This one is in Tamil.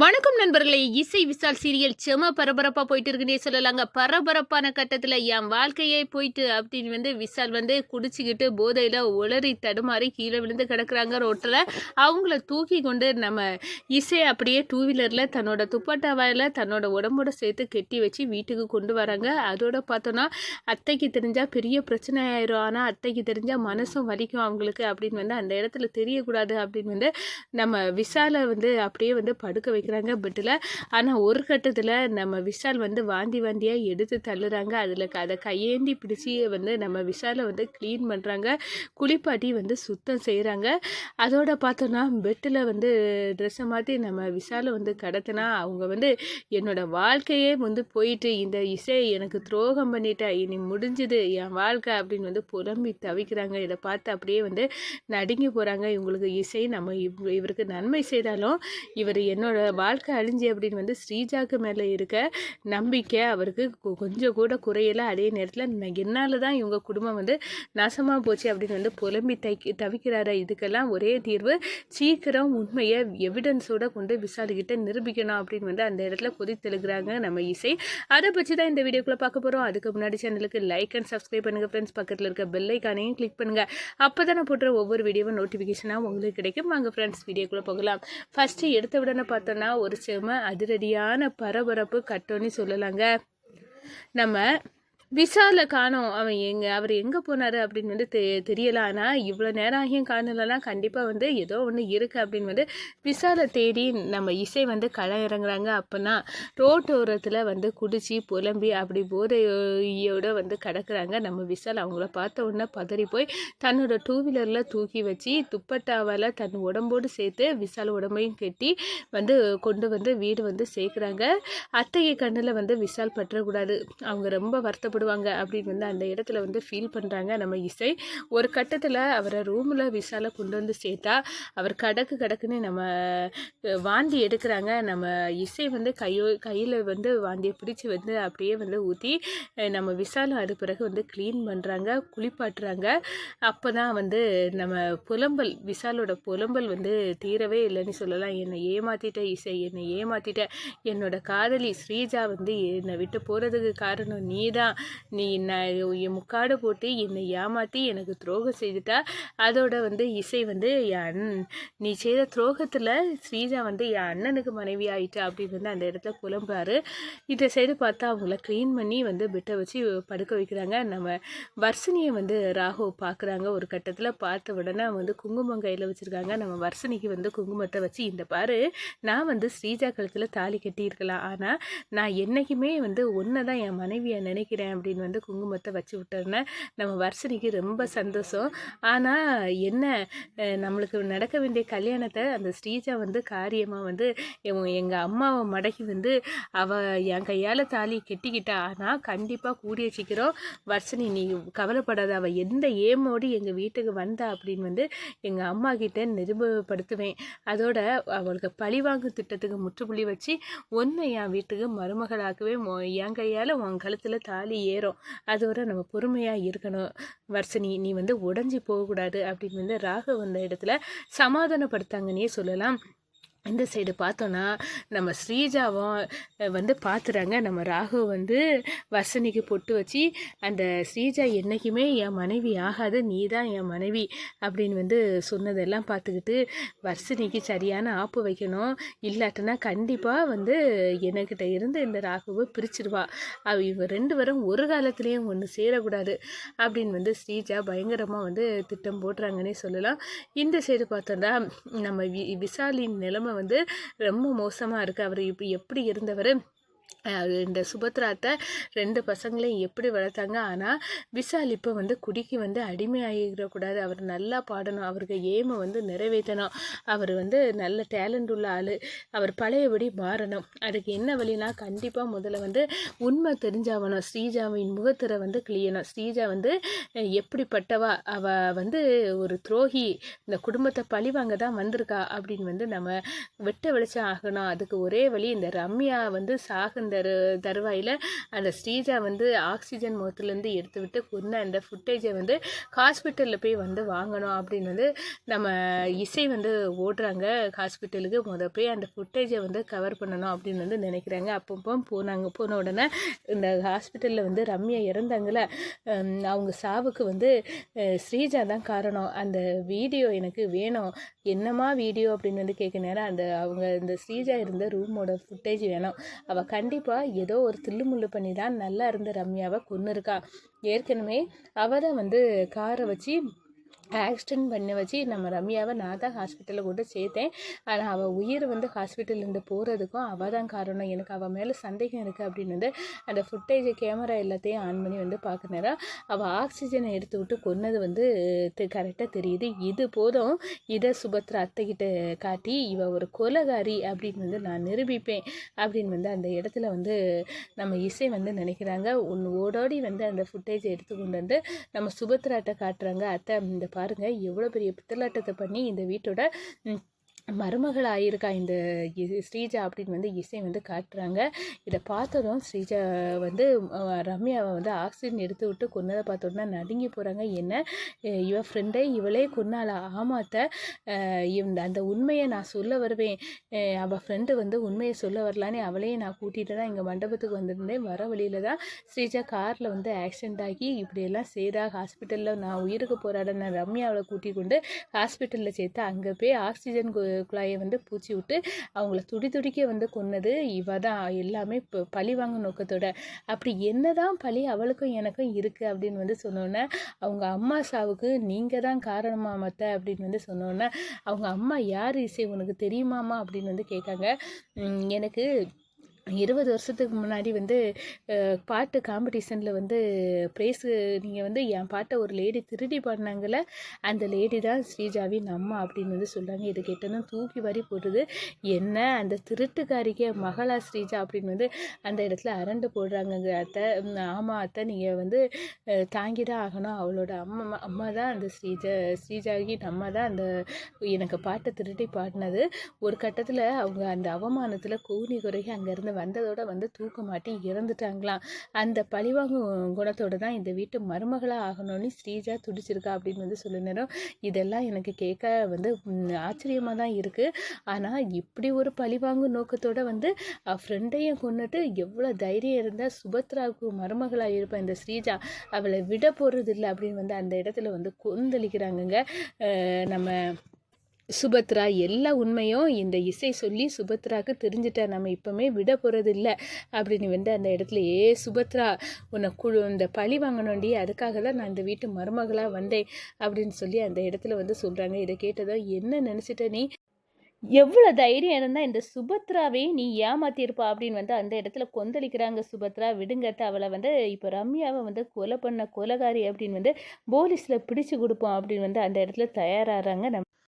வணக்கம் நண்பர்களே இசை விசால் சீரியல் செம பரபரப்பாக போயிட்டு இருக்குன்னே சொல்லலாங்க. பரபரப்பான கட்டத்தில் என் வாழ்க்கையே போயிட்டு அப்படின்னு வந்து விசால் வந்து குடிச்சிக்கிட்டு போதையில் உளறி தடுமாறி கீழே விழுந்து கிடக்குறாங்க ரோட்டில் அவங்கள தூக்கி கொண்டு நம்ம இசை அப்படியே டூ வீலரில் தன்னோட துப்பட்டாவாயில் தன்னோட உடம்போட சேர்த்து கெட்டி வச்சு வீட்டுக்கு கொண்டு வராங்க. அதோட பார்த்தோன்னா அத்தைக்கு தெரிஞ்சால் பெரிய பிரச்சனை ஆயிரும் ஆனால் அத்தைக்கு தெரிஞ்சால் மனசும் வலிக்கும் அவங்களுக்கு அப்படின்னு வந்து அந்த இடத்துல தெரியக்கூடாது அப்படின்னு வந்து நம்ம விசாலை வந்து அப்படியே வந்து படுக்க வைக்கிறாங்க. பெட்டில் ஆனால் ஒரு கட்டத்தில் நம்ம விஷால் வந்து வாந்தி வாந்தியாக எடுத்து தள்ளுறாங்க. அதில் அதை கையேந்தி பிடிச்சி வந்து நம்ம விஷாலை வந்து க்ளீன் பண்ணுறாங்க குளிப்பாட்டி வந்து சுத்தம் செய்கிறாங்க அதோட பார்த்தோன்னா பெட்டில் வந்து ட்ரெஸ்ஸை மாற்றி நம்ம விஷாலை வந்து கடத்தினா அவங்க வந்து என்னோட வாழ்க்கையே வந்து போயிட்டு இந்த இசையை எனக்கு துரோகம் பண்ணிட்டா இனி முடிஞ்சுது என் வாழ்க்கை அப்படின்னு வந்து புலம்பி தவிக்கிறாங்க. இதை பார்த்து அப்படியே வந்து நடுங்கி போகிறாங்க இவங்களுக்கு இசை நம்ம இவ் இவருக்கு நன்மை செய்தாலும் இவர் என்னோட வாழ்க்கை அழிஞ்சு அப்படின்னு வந்து ஸ்ரீஜாக்கு மேலே இருக்க நம்பிக்கை அவருக்கு கொஞ்சம் கூட குறையலை. அதே நேரத்தில் என்னால் தான் இவங்க குடும்பம் வந்து நாசமாக போச்சு அப்படின்னு வந்து புலம்பி தைக்கி தவிக்கிறாரு. இதுக்கெல்லாம் ஒரே தீர்வு சீக்கிரம் உண்மையை எவிடன்ஸோட கொண்டு விசாரிக்கிட்ட நிரூபிக்கணும் அப்படின்னு வந்து அந்த இடத்துல கொதித்தெழுகிறாங்க நம்ம இசை. அதை பற்றி தான் இந்த வீடியோக்குள்ளே பார்க்க போகிறோம் அதுக்கு முன்னாடி சேனலுக்கு லைக் அண்ட் சப்ஸ்கிரைப் பண்ணுங்கள் ஃப்ரெண்ட்ஸ் பக்கத்தில் இருக்க பெல்லைக்கானையும் கிளிக் பண்ணுங்கள் அப்போ தான் போடுற ஒவ்வொரு வீடியோவும் நோட்டிஃபிகேஷனாக உங்களுக்கு கிடைக்கும். வாங்க ஃப்ரெண்ட்ஸ் வீடியோக்குள்ளே போகலாம். ஃபஸ்ட்டு எடுத்த உடனே பார்த்தோன்னா ஒரு செம அதிரடியான பரபரப்பு கட்டோன்னு சொல்லலாங்க. நம்ம விசால காணோம். அவன் எங்க அவர் எங்கே போனார் அப்படின்னு வந்து தெ தெரியல. ஆனால் இவ்வளோ நேரம் ஆகியும் காணலன்னா கண்டிப்பாக வந்து ஏதோ ஒன்று இருக்குது அப்படின்னு வந்து விசாலை தேடி நம்ம இசை வந்து களை இறங்குறாங்க. அப்போனா ரோட்டோரத்தில் வந்து குடிச்சு புலம்பி அப்படி போதையோட வந்து கிடக்குறாங்க. நம்ம விசால் அவங்கள பார்த்த உடனே பதறி போய் தன்னோட டூ வீலரில் தூக்கி வச்சு துப்பட்டாவால் தன் உடம்போடு சேர்த்து விசால் உடம்பையும் கட்டி வந்து கொண்டு வந்து வீடு வந்து சேர்க்குறாங்க. அத்தையை கண்ணில் வந்து விசால் பற்றக்கூடாது. அவங்க ரொம்ப வருத்தப்படுவாங்க அப்படின்னு வந்து அந்த இடத்துல வந்து ஃபீல் பண்ணுறாங்க நம்ம இசை. ஒரு கட்டத்தில் அவரை ரூமில் விசால கொண்டு வந்து சேர்த்தா அவர் கடக்கு கடக்குன்னு நம்ம வாந்தி எடுக்கிறாங்க. நம்ம இசை வந்து கையோ கையில் வந்து வாந்தியை பிடிச்சி வந்து அப்படியே வந்து ஊற்றி நம்ம விசாலம் அது பிறகு வந்து க்ளீன் பண்ணுறாங்க குளிப்பாட்டுறாங்க. அப்போ தான் வந்து நம்ம புலம்பல் விசாலோட புலம்பல் வந்து தீரவே இல்லைன்னு சொல்லலாம். என்னை ஏமாத்திட்ட இசை என்னை ஏமாத்திட்ட என்னோட காதலி ஸ்ரீஜா வந்து என்னை விட்டு போகிறதுக்கு காரணம் நீ தான் நீ நான் என் முக்காடு போட்டு என்னை ஏமாற்றி எனக்கு துரோகம் செய்துட்டா? அதோட வந்து இசை வந்து என் அண்ணன் நீ செய்த துரோகத்தில் ஸ்ரீஜா வந்து என் அண்ணனுக்கு மனைவி ஆயிட்டா அப்படின்னு வந்து அந்த இடத்துல புலம்புறாரு. இதை சைடு பார்த்தா அவங்கள க்ளீன் பண்ணி வந்து பெட்டை வச்சு படுக்க வைக்கிறாங்க. நம்ம வர்ஷினியை வந்து ராகு பார்க்குறாங்க. ஒரு கட்டத்தில் பார்த்த உடனே வந்து குங்குமம் கையில் வச்சுருக்காங்க. நம்ம வர்ஷினிக்கு வந்து குங்குமத்தை வச்சு இந்த பாரு நான் வந்து ஸ்ரீஜா கழுத்தில் தாலி கட்டியிருக்கலாம். ஆனால் நான் என்றைக்குமே வந்து ஒன்றை தான் என் மனைவியை நினைக்கிறேன். அப்படின்னு வந்து குங்குமத்தை வச்சு விட்டோன்னே நம்ம வர்ஷினிக்கு ரொம்ப சந்தோஷம். ஆனால் என்ன நம்மளுக்கு நடக்க வேண்டிய கல்யாணத்தை அந்த ஸ்ரீஜா வந்து காரியமாக வந்து எங்கள் அம்மாவை மடக்கி வந்து அவள் என் கையால் தாலி கெட்டிக்கிட்டா. ஆனால் கண்டிப்பாக கூடிய சீக்கிரம் வர்ஷினி நீ கவலைப்படாத. அவள் எந்த ஏமோடு எங்கள் வீட்டுக்கு வந்தா அப்படின்னு வந்து எங்கள் அம்மா கிட்ட நிரூபப்படுத்துவேன். அதோட அவளுக்கு பழிவாங்கு திட்டத்துக்கு முற்றுப்புள்ளி வச்சு ஒன்று என் வீட்டுக்கு மருமகளாக்கவே என் கையால் உன் கழுத்தில் தாலி ஏறும். அதோட நம்ம பொறுமையாக இருக்கணும். வர்ஷினி நீ வந்து உடஞ்சி போகக்கூடாது அப்படின்னு வந்து ராகு வந்த இடத்துல சமாதானப்படுத்தாங்கன்னே சொல்லலாம். இந்த சைடு பார்த்தோன்னா நம்ம ஸ்ரீஜாவும் வந்து பார்த்துறாங்க நம்ம ராகு வந்து வர்ஷினிக்கு பொட்டு வச்சு அந்த ஸ்ரீஜா என்றைக்குமே என் மனைவி ஆகாது நீ தான் என் மனைவி அப்படின்னு வந்து சொன்னதெல்லாம் பார்த்துக்கிட்டு வர்ஷினிக்கு சரியான ஆப்பு வைக்கணும். இல்லாட்டினா கண்டிப்பாக வந்து என்கிட்ட இருந்து இந்த ராகுவை பிரிச்சிடுவா அவ இவங்க ரெண்டு பேரும் ஒரு காலத்துலேயும் ஒன்று சேரக்கூடாது அப்படின்னு வந்து ஸ்ரீஜா பயங்கரமாக வந்து திட்டம் போடுறாங்கன்னே சொல்லலாம். இந்த சைடு பார்த்தோன்னா நம்ம வி விசாலின் நிலைமை வந்து ரொம்ப மோசமாக இருக்குது அவர் இப்படி எப்படி இருந்தவர்? இந்த சுபத்ராத்தை ரெண்டு பசங்களையும் எப்படி வளர்த்தாங்க? ஆனால் விஷால் இப்போ வந்து குடிக்கு வந்து அடிமையாகிடக்கூடாது. அவர் நல்லா பாடணும். அவருக்கு ஏமை வந்து நிறைவேற்றணும். அவர் வந்து நல்ல டேலண்ட் உள்ள ஆள். அவர் பழையபடி மாறணும். அதுக்கு என்ன வழினா கண்டிப்பாக முதல்ல வந்து உண்மை தெரிஞ்சாகணும் ஸ்ரீஜாவின் முகத்திரை வந்து கிளியணும் ஸ்ரீஜா வந்து எப்படிப்பட்டவா? அவ வந்து ஒரு துரோகி. இந்த குடும்பத்தை பழிவாங்க தான் வந்திருக்கா அப்படின்னு வந்து நம்ம வெட்ட வெளிச்சம் ஆகணும். அதுக்கு ஒரே வழி இந்த ரம்யா வந்து சாகுன தரு தருவாயில். அந்த ஸ்ரீஜா வந்து ஆக்சிஜன் முகத்துலேருந்து எடுத்து விட்டு கொண்டு அந்த ஃபுட்டேஜை வந்து ஹாஸ்பிட்டலில் போய் வந்து வாங்கணும் அப்படின்னு வந்து நம்ம இசை வந்து ஓடுறாங்க. ஹாஸ்பிட்டலுக்கு முத போய் அந்த ஃபுட்டேஜை வந்து கவர் பண்ணணும் அப்படின்னு வந்து நினைக்கிறாங்க. அப்பப்போ போனாங்க போன உடனே இந்த ஹாஸ்பிட்டலில் வந்து ரம்யா இறந்தாங்கள அவங்க சாவுக்கு வந்து ஸ்ரீஜா தான் காரணம். அந்த வீடியோ எனக்கு வேணும். என்னம்மா வீடியோ அப்படின்னு வந்து கேட்க நேரம் அந்த அவங்க இந்த ஸ்ரீஜா இருந்த ரூமோட ஃபுட்டேஜ் வேணும். அவள் கண்டிப்பாக ஏதோ ஒரு தில்லுமுள்ளு பண்ணி தான் நல்லா இருந்த ரம்யாவை கொன்று இருக்கா ஏற்கனவே அவள் தான் வந்து காரை வச்சு ஆக்சிடென்ட் பண்ணி வச்சு நம்ம ரம்யாவை நான் தான் ஹாஸ்பிட்டலில் கொண்டு சேர்த்தேன். ஆனால் அவள் உயிர் வந்து ஹாஸ்பிட்டல்லேருந்து போகிறதுக்கும் அவள் தான் காரணம். எனக்கு அவள் மேலே சந்தேகம் இருக்குது அப்படின்னு வந்து அந்த ஃபுட்டேஜ் கேமரா எல்லாத்தையும் ஆன் பண்ணி வந்து பார்க்க நேரம் அவள் ஆக்சிஜனை எடுத்து விட்டு கொன்னது வந்து கரெக்டாக தெரியுது. இது போதும். இதை சுபத்ரா அத்தைக்கிட்ட காட்டி இவள் ஒரு கொலகாரி அப்படின்னு வந்து நான் நிரூபிப்பேன் அப்படின்னு வந்து அந்த இடத்துல வந்து நம்ம இசை வந்து நினைக்கிறாங்க. ஒன்று ஓடோடி வந்து அந்த ஃபுட்டேஜை எடுத்து கொண்டு வந்து நம்ம சுபத்ராட்ட காட்டுறாங்க. அத்தை இந்த பாருங்க எவ்வளோ பெரிய பித்தலாட்டத்தை பண்ணி இந்த வீட்டோட மருமகள் ஆயிருக்கா இந்த ஸ்ரீஜா அப்படின்னு வந்து இசை வந்து காட்டுறாங்க. இதை பார்த்ததும் ஸ்ரீஜா வந்து ரம்யாவை வந்து ஆக்சிஜன் எடுத்து விட்டு கொன்னதை பார்த்தோன்னா நடுங்கி போகிறாங்க என்ன? இவ ஃப்ரெண்டை இவளே கொன்னால ஆமாத்த. இந்த அந்த உண்மையை நான் சொல்ல வருவேன். அவள் ஃப்ரெண்டு வந்து உண்மையை சொல்ல வரலான்னு அவளையும் நான் கூட்டிகிட்டு தான் எங்கள் மண்டபத்துக்கு வந்திருந்தேன். வர வழியில தான் ஸ்ரீஜா காரில் வந்து ஆக்சிடென்ட் ஆகி இப்படியெல்லாம் செய்தா ஹாஸ்பிட்டலில் நான் உயிருக்கு போராட நான் ரம்யாவை கூட்டி கொண்டு ஹாஸ்பிட்டலில் சேர்த்து அங்கே போய் ஆக்சிஜன் குழாயை வந்து பூச்சி விட்டு அவங்கள துடி துடிக்க வந்து கொன்னது இவ தான் எல்லாமே இப்போ பழி வாங்க நோக்கத்தோட. அப்படி என்னதான் பழி அவளுக்கும் எனக்கும் இருக்குது அப்படின்னு வந்து சொன்னோன்னே அவங்க அம்மா சாவுக்கு நீங்கள் தான் காரணமா மத்த அப்படின்னு வந்து சொன்னோன்னே அவங்க அம்மா யார் இசை உனக்கு தெரியுமாமா அப்படின்னு வந்து கேட்காங்க. எனக்கு இருபது வருஷத்துக்கு முன்னாடி வந்து பாட்டு காம்படிஷனில் வந்து ப்ரைஸு நீங்கள் வந்து என் பாட்டை ஒரு லேடி திருடி பாடினாங்கல்ல அந்த லேடி தான் ஸ்ரீஜாவின் அம்மா அப்படின்னு வந்து சொல்கிறாங்க இது கேட்டதும் தூக்கி வாரி போடுறது என்ன அந்த திருட்டுக்காரிக்கே மகளா ஸ்ரீஜா அப்படின்னு வந்து அந்த இடத்துல அரண்டு போடுறாங்கங்க. அத்தை ஆமாம் ஆமா அத்தை நீங்கள் வந்து தாங்கி தான் ஆகணும். அவளோட அம்மா அம்மா தான் அந்த ஸ்ரீஜா ஸ்ரீஜாவின் அம்மா தான் அந்த எனக்கு பாட்டை திருடி பாடினது. ஒரு கட்டத்தில் அவங்க அந்த அவமானத்தில் கூனி குறைகி அங்கேருந்து வந்ததோட வந்து தூக்க மாட்டி இறந்துட்டாங்களாம். அந்த பழிவாங்கும் குணத்தோட தான் இந்த வீட்டு மருமகளாக ஆகணும்னு ஸ்ரீஜா துடிச்சிருக்கா அப்படின்னு வந்து சொல்லினோம் இதெல்லாம் எனக்கு கேட்க வந்து ஆச்சரியமாக தான் இருக்குது ஆனால் இப்படி ஒரு பழிவாங்கும் நோக்கத்தோட வந்து ஃப்ரெண்டையும் கொண்டுட்டு எவ்வளோ தைரியம் இருந்தால் சுபத்ராவுக்கு மருமகளாக இருப்பேன் இந்த ஸ்ரீஜா. அவளை விட போகிறது இல்லை அப்படின்னு வந்து அந்த இடத்துல வந்து கொந்தளிக்கிறாங்கங்க. நம்ம சுபத்ரா எல்லா உண்மையும் இந்த இசை சொல்லி சுபத்ராவுக்கு தெரிஞ்சிட்டா நம்ம இப்போமே விட போகிறது இல்லை அப்படின்னு வந்து அந்த இடத்துல ஏ சுபத்ரா உன்னை குழு இந்த பழி வாங்கணுண்டி அதுக்காக தான் நான் இந்த வீட்டு மருமகளாக வந்தேன். அப்படின்னு சொல்லி அந்த இடத்துல வந்து சொல்கிறாங்க இதை கேட்டதும் என்ன நினச்சிட்ட நீ? எவ்வளோ தைரியம் இருந்தால் இந்த சுபத்ராவே நீ ஏமாத்தியிருப்பா? அப்படின்னு வந்து அந்த இடத்துல கொந்தளிக்கிறாங்க சுபத்ரா. விடுங்கத்த அவளை வந்து இப்போ ரம்யாவை வந்து கொலை பண்ண கொலகாரி அப்படின்னு வந்து போலீஸில் பிடிச்சு கொடுப்போம். அப்படின்னு வந்து அந்த இடத்துல தயாராகிறாங்க நம்ம